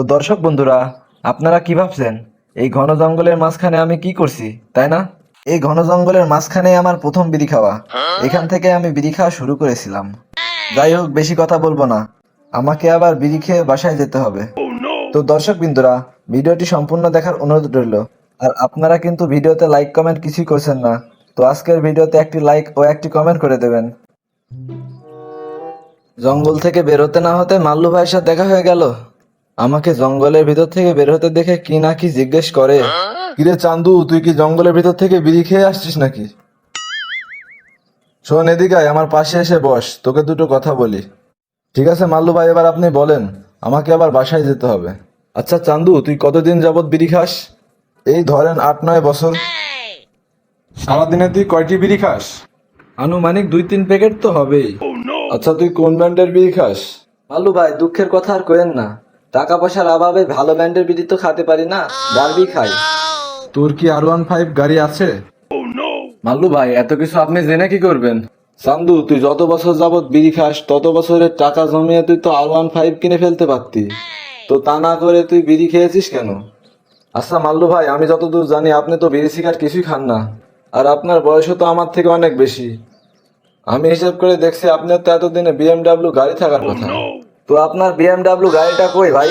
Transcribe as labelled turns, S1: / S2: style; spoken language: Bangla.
S1: তো দর্শক বন্ধুরা, আপনারা কি ভাবছেন? এই ঘন জঙ্গলের মাঝখানে আমি কি করছি, তাই না? এই ঘন জঙ্গলের মাঝখানে আমার প্রথম বিড়ি খাওয়া। এখান থেকে আমি বিড়ি খাওয়া শুরু করেছিলাম। যাই হোক, বেশি কথা বলব না। আমাকে আবার বিড়ি খেয়ে বাসায় যেতে হবে। তো দর্শক বিন্দুরা ভিডিওটি সম্পূর্ণ দেখার অনুরোধ রইল। আর আপনারা কিন্তু ভিডিওতে লাইক, কমেন্ট কিছুই করছেন না। তো আজকের ভিডিওতে একটি লাইক ও একটি কমেন্ট করে দেবেন। জঙ্গল থেকে বেরোতে না হতে মাল্লু ভাইয়ের সাথে দেখা হয়ে গেল। আমাকে জঙ্গলের ভিতর থেকে বের হতে দেখে কি না কি জিজ্ঞেস করে। কিরে চান্দু তুই কি জঙ্গলের ভিতর থেকে বিড়ি খেয়ে আসছিস নাকি? শোন এদিকে আয়, আমার পাশে এসে বস তোকে দুটো কথা বলি। ঠিক আছে মাল্লু ভাই এবার আপনি বলেন আমাকে আবার বাসায় যেতে হবে। আচ্ছা চান্দু তুই কতদিন যাবত বিড়ি খাস? এই ধরেন আট নয় বছর। সারাদিনে তুই কয়টি বিড়ি খাস? আনুমানিক দুই তিন প্যাকেট তো হবেই। আচ্ছা তুই কোন ব্র্যান্ডের বিড়ি খাস? মাল্লু ভাই দুঃখের কথা আর কোয়েন না। টাকা পয়সার অভাবে ভালো ব্র্যান্ডের বিড়ি তো খেতে পারি না। ডার্বি খাই। তোর কি আর ওয়ান ফাইভ গাড়ি আছে? মাল্লু ভাই এত কিছু আপনি জেনে কি করবেন? সান্দু তুই যত বছর যাবত বিড়ি খাস তত বছরের টাকা জমিয়ে তুই তো আর ওয়ান ফাইভ কিনে ফেলতে পারতি। তো তা না করে তুই বিড়ি খেয়েছিস কেন? আচ্ছা মাল্লু ভাই আমি যতদূর জানি আপনি তো বিড়ি সিগারেট কিছুই খান না। আর আপনার বয়সও তো আমার থেকে অনেক বেশি। আমি হিসাব করে দেখছি আপনার তো এতদিনে বিএমডাব্লিউ গাড়ি থাকার কথা। তো আপনার বিএমডাব্লিউ গাড়িটা কই ভাই